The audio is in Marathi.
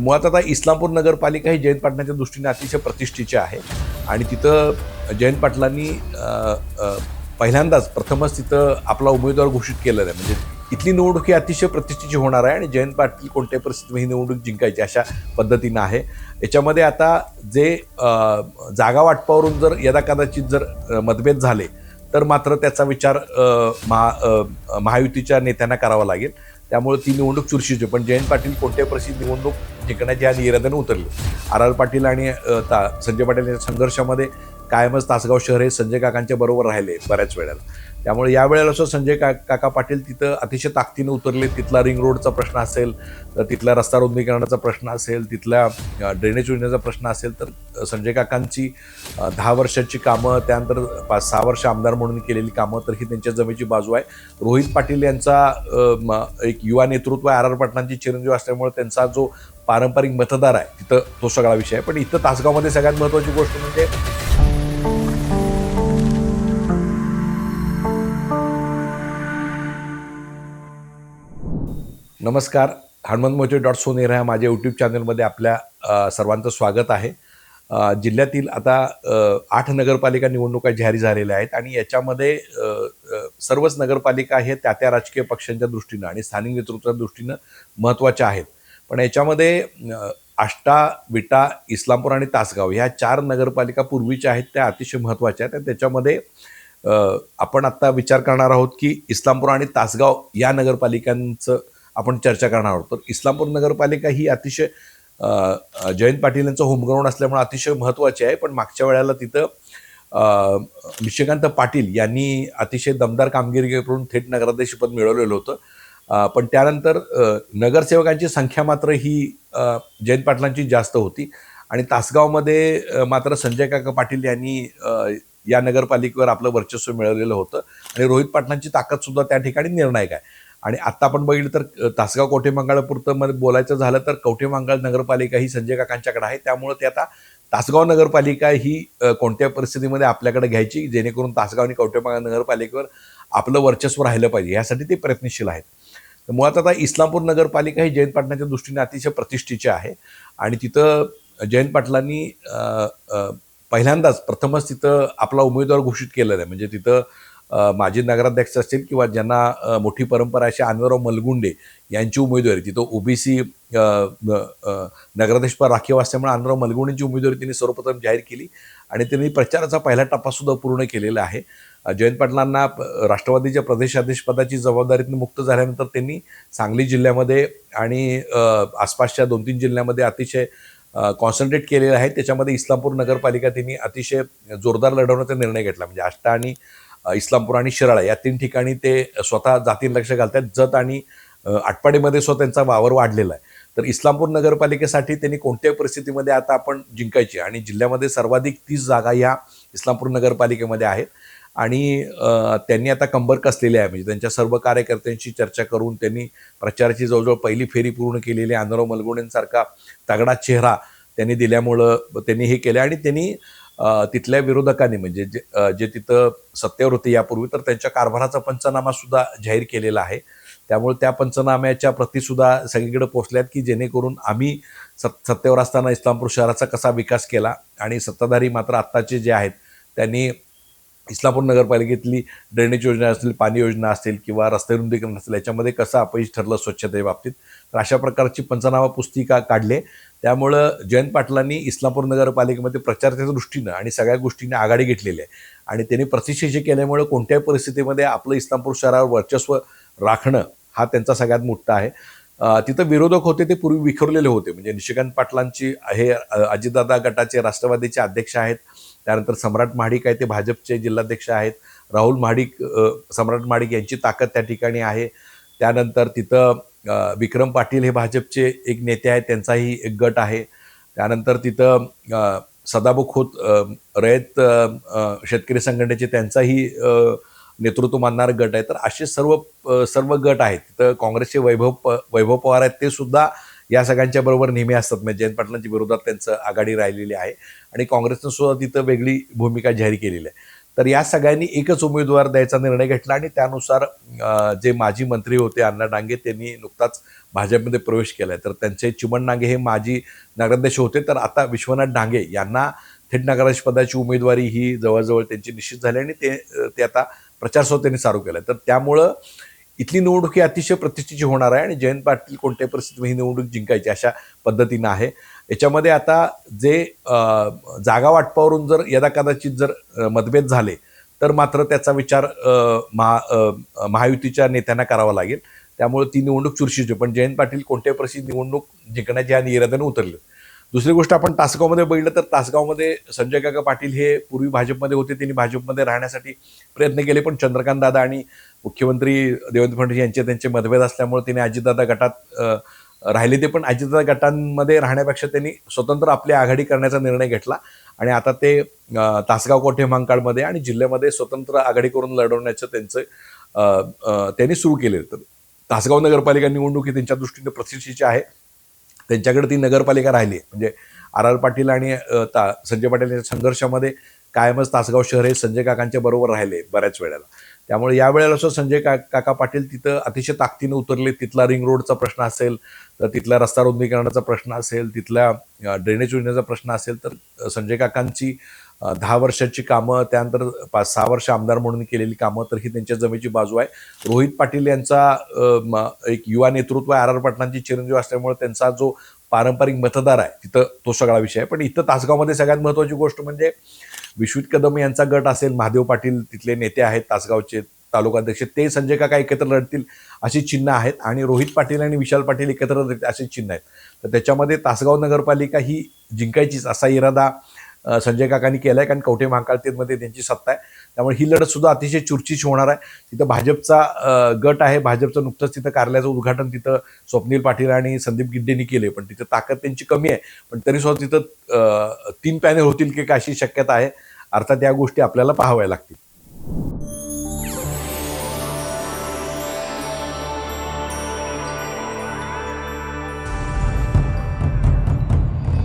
मुळात आता इस्लामपूर नगरपालिका ही जयंत पाटलांच्या दृष्टीने अतिशय प्रतिष्ठेची आहे. आणि तिथं जयंत पाटलांनी पहिल्यांदाच प्रथमच तिथं आपला उमेदवार घोषित केलेला आहे. म्हणजे इथली निवडणूक ही अतिशय प्रतिष्ठेची होणार आहे आणि जयंत पाटील कोणत्याही परिस्थितीत ही निवडणूक जिंकायची अशा पद्धतीनं आहे. याच्यामध्ये आता जे जागा वाटपावरून जर यदा कदाचित जर मतभेद झाले तर मात्र त्याचा विचार महा महायुतीच्या नेत्यांना करावा लागेल. त्यामुळे ती निवडणूक चुरशीची पण जयंत पाटील कोणत्याही परिस्थितीत निवडणूक जिंकण्याच्या या इराद्याने उतरले. आर आर पाटील आणि ता संजय पाटील यांच्या संघर्षामध्ये कायमच तासगाव शहर हे संजय काकांच्या बरोबर राहिले बऱ्याच वेळेला. त्यामुळे या वेळेला असं संजय का काका पाटील तिथं अतिशय ताकदीनं उतरले. तिथला रिंग रोडचा प्रश्न असेल तर तिथला रस्ता रुंदीकरणाचा प्रश्न असेल तिथल्या ड्रेनेज योजनेचा प्रश्न असेल तर संजय काकांची दहा वर्षाची कामं त्यानंतर पाच सहा वर्ष आमदार म्हणून केलेली कामं तर ही त्यांच्या जमेची बाजू आहे. रोहित पाटील यांचा म, एक युवा नेतृत्व आर आर पाटलांची चिरंजीव असल्यामुळे त्यांचा जो पारंपरिक मतदार आहे तिथं तो सगळा विषय आहे. पण इथं तासगावमध्ये सगळ्यात महत्त्वाची गोष्ट म्हणजे नमस्कार. हनुमंत मोचे डॉट सोनेर ह्या माझ्या यूट्यूब चॅनलमध्ये आपल्या सर्वांचं स्वागत आहे. जिल्ह्यातील आता आठ नगरपालिका निवडणुका जाहीर झालेल्या आहेत आणि याच्यामध्ये सर्वच नगरपालिका हे त्या त्या राजकीय पक्षांच्या दृष्टीनं आणि स्थानिक नेतृत्वाच्या दृष्टीनं महत्त्वाच्या आहेत. पण याच्यामध्ये आष्टा विटा इस्लामपूर आणि तासगाव ह्या चार नगरपालिका पूर्वीच्या आहेत त्या अतिशय महत्त्वाच्या आहेत. आणि त्याच्यामध्ये आपण आत्ता विचार करणार आहोत की इस्लामपूर आणि तासगाव या नगरपालिकांचं आपण चर्चा करणार आहोत. तर इस्लामपूर नगरपालिका ही अतिशय जयंत पाटील यांचं होमग्राऊंड असल्यामुळे अतिशय महत्त्वाची आहे. पण मागच्या वेळेला तिथं निशिकांत पाटील यांनी अतिशय दमदार कामगिरी करून थेट नगराध्यक्षपद मिळवलेलं होतं. पण त्यानंतर नगरसेवकांची संख्या मात्र ही जयंत पाटलांची जास्त होती. आणि तासगावमध्ये मात्र संजय काका पाटील यांनी या नगरपालिकेवर आपलं वर्चस्व मिळवलेलं होतं. आणि रोहित पाटलांची ताकदसुद्धा त्या ठिकाणी निर्णायक आहे. आणि आत्ता आपण बघितलं तर तासगाव कवठेमंकाळपुरतं मध्ये बोलायचं झालं तर कवठेमंकाळ नगरपालिका ही संजय काकांच्याकडे आहे. त्यामुळे ते आता तासगाव नगरपालिका ही कोणत्या परिस्थितीमध्ये आपल्याकडे घ्यायची जेणेकरून तासगाव आणि कवठेमंकाळ नगरपालिकेवर आपलं वर्चस्व राहिलं पाहिजे यासाठी ते प्रयत्नशील आहेत. तर मुळात आता इस्लामपूर नगरपालिका ही जयंत पाटलांच्या दृष्टीने अतिशय प्रतिष्ठेची आहे आणि तिथं जयंत पाटलांनी पहिल्यांदाच प्रथमच तिथं आपला उमेदवार घोषित केलेला आहे. म्हणजे तिथं माजी नगराध्यक्ष असतील किंवा ज्यांना मोठी परंपरा अशी अनवरराव मलगुंडे यांची उमेदवारी तिथं ओबीसी नगराध्यक्षपद राखीव असल्यामुळे अनवराव मलगुंडेंची उमेदवारी त्यांनी सर्वप्रथम जाहीर केली आणि त्यांनी प्रचाराचा पहिला टप्पासुद्धा पूर्ण केलेला आहे. जयंत पाटलांना राष्ट्रवादीच्या प्रदेशाध्यक्षपदाची जबाबदारीतून मुक्त झाल्यानंतर त्यांनी सांगली जिल्ह्यामध्ये आणि आसपासच्या दोन तीन जिल्ह्यामध्ये अतिशय कॉन्सन्ट्रेट केलेलं आहे. त्याच्यामध्ये इस्लामपूर नगरपालिका त्यांनी अतिशय जोरदार लढवण्याचा निर्णय घेतला. म्हणजे आष्टा आणि इस्लामपूर आणि शिराळा या तीन ठिकाणी ते स्वतः जातीत लक्ष घालतात जत आणि आटपाडीमध्ये सुद्धा त्यांचा वावर वाढलेला आहे. तर इस्लामपूर नगरपालिकेसाठी त्यांनी कोणत्याही परिस्थितीमध्ये आता आपण जिंकायची आणि जिल्ह्यामध्ये सर्वाधिक तीस जागा या इस्लामपूर नगरपालिकेमध्ये आहेत. आणि त्यांनी आता कंबर कसलेली आहे. म्हणजे त्यांच्या सर्व कार्यकर्त्यांशी चर्चा करून त्यांनी प्रचाराची जवळजवळ पहिली फेरी पूर्ण केलेली आहे. अनराव मलगुणेंसारखा तगडा चेहरा त्यांनी दिल्यामुळं त्यांनी हे केलं आणि त्यांनी तिथल्या विरोधकांनी म्हणजे जे जे तिथं सत्तेवर होते यापूर्वी तर त्यांच्या कारभाराचा पंचनामा सुद्धा जाहीर केलेला आहे. त्यामुळे त्या पंचनाम्याच्या प्रतिसुद्धा सगळीकडे पोचल्यात की जेणेकरून आम्ही सत् सत्तेवर असताना इस्लामपूर शहराचा कसा विकास केला आणि सत्ताधारी मात्र आत्ताचे जे आहेत त्यांनी इस्लामपूर नगरपालिकेतली ड्रेनेज योजना असतील पाणी योजना असतील किंवा रस्ते रुंदीकरण असेल याच्यामध्ये कसं अपयश ठरलं स्वच्छतेबाबतीत बाबतीत? तर अशा प्रकारची पंचनामा पुस्तिका काढले. त्यामुळं जयंत पाटलांनी इस्लामपूर नगरपालिकेमध्ये प्रचाराच्या दृष्टीनं आणि सगळ्या गोष्टींनी आघाडी घेतलेली आहे. आणि त्यांनी प्रतिष्ठेचे केल्यामुळे कोणत्याही परिस्थितीमध्ये आपलं इस्लामपूर शहरावर वर्चस्व राखणं हा त्यांचा सगळ्यात मोठा आहे. तिथं विरोधक होते ते पूर्वी विखरलेले होते. म्हणजे निशिकांत पाटलांची हे अजितदादा गटाचे राष्ट्रवादीचे अध्यक्ष आहेत. त्यानंतर सम्राट महाडिक आहे ते भाजपचे जिल्हाध्यक्ष आहेत. राहुल महाडिक सम्राट महाडिक यांची ताकद त्या ठिकाणी आहे. त्यानंतर तिथं विक्रम पाटील हे भाजपचे एक नेते आहेत त्यांचाही एक गट आहे. त्यानंतर तिथं अ, होत खोत रयत शेतकरी संघटनेचे त्यांचाही नेतृत्व मानणारा गट आहे. तर असे सर्व सर्व गट आहेत. तिथं काँग्रेसचे वैभव प- वैभव पवार आहेत ते सुद्धा या सगळ्यांच्या बरोबर नेहमी असतात. म्हणजे जयंत पाटलांच्या विरोधात त्यांचं आघाडी राहिलेली आहे. आणि काँग्रेसनं सुद्धा तिथं वेगळी भूमिका जाहीर केलेली आहे. तर या सगळ्यांनी एकच उमेदवार द्यायचा निर्णय घेतला आणि त्यानुसार जे माजी मंत्री होते अण्णा डांगे त्यांनी नुकताच भाजपमध्ये प्रवेश केला आहे तर त्यांचे चिमण डांगे हे माजी नगराध्यक्ष होते. तर आता विश्वनाथ डांगे यांना थेट नगराध्यक्षपदाची उमेदवारी ही जवळजवळ त्यांची निश्चित झाली आणि ते ते आता प्रचारसोबत त्यांनी चालू केला तर त्यामुळं इथली निवडणूक ही अतिशय प्रतिष्ठेची होणार आहे आणि जयंत पाटील कोणत्याही परिस्थितीत ही निवडणूक जिंकायची अशा पद्धतीनं आहे. याच्यामध्ये आता जे जागा वाटपावरून जर यदा कदाचित जर मतभेद झाले तर मात्र त्याचा विचार महा महायुतीच्या नेत्यांना करावा लागेल. त्यामुळे ती निवडणूक चुरशीची पण जयंत पाटील कोणत्याही परिस्थितीत निवडणूक जिंकण्याच्या आणि इराद्याने उतरले. दुसरी गोष्ट आपण तासगावमध्ये बघितलं तर तासगावमध्ये संजय काका पाटील हे पूर्वी भाजपमध्ये होते त्यांनी भाजपमध्ये राहण्यासाठी प्रयत्न केले पण चंद्रकांत दादा आणि मुख्यमंत्री देवेंद्र फडणवीस यांचे त्यांचे मतभेद असल्यामुळे त्यांनी अजितदादा गटात राहिले ते पण अजितदादा गटांमध्ये राहण्यापेक्षा त्यांनी स्वतंत्र आपली आघाडी करण्याचा निर्णय घेतला आणि आता ते तासगाव कोठे मांकाळमध्ये आणि जिल्ह्यामध्ये स्वतंत्र आघाडी करून लढवण्याचं त्यांचं त्यांनी सुरू केले तर तासगाव नगरपालिका निवडणूक ही त्यांच्या दृष्टीने प्रतिष्ठेची आहे. त्यांच्याकडे ती नगरपालिका राहिली म्हणजे आर आर पाटील आणि ता संजय पाटील यांच्या संघर्षामध्ये कायमच तासगाव शहर हे संजय काकांच्या बरोबर राहिले बऱ्याच वेळेला. त्यामुळे या वेळेला सुद्धा संजय का काका पाटील तिथं अतिशय ताकदीनं उतरले. तिथला रिंग रोडचा प्रश्न असेल तर तिथला रस्ता रुंदीकरणाचा प्रश्न असेल तिथल्या ड्रेनेज योजनेचा प्रश्न असेल तर संजय काकांची दहा वर्षाची कामं त्यानंतर पाच सहा वर्ष आमदार म्हणून केलेली कामं तर ही त्यांच्या जमेची बाजू आहे. रोहित पाटील यांचा म- एक युवा नेतृत्व आर आर पाटलांची चिरंजीव असल्यामुळे त्यांचा जो पारंपरिक मतदार आहे तिथं तो सगळा विषय आहे. पण इथं तासगावमध्ये सगळ्यात महत्त्वाची गोष्ट म्हणजे विश्वित कदम यांचा गट असेल महादेव पाटील तिथले नेते आहेत तासगावचे तालुकाध्यक्ष ते संजय काका एकत्र लढतील अशी चिन्ह आहेत आणि रोहित पाटील आणि विशाल पाटील एकत्र लढतील अशी चिन्ह आहेत. तर त्याच्यामध्ये तासगाव नगरपालिका ही जिंकायचीच असा इरादा संजय काकांनी केलं आहे कारण कवठे महाकाळतीमध्ये त्यांची सत्ता आहे. त्यामुळे ही लढत सुद्धा अतिशय चुरचीच होणार आहे. तिथं भाजपचा गट आहे. भाजपचं नुकतंच तिथं कार्यालयाचं उद्घाटन तिथं स्वप्नील पाटील आणि संदीप गिड्डेंनी केले पण तिथं ताकद त्यांची कमी आहे. पण तरी सुद्धा तिथं तीन पॅनल होतील की काय अशी शक्यता आहे. अर्थात या गोष्टी आपल्याला पाहाव्या लागतील.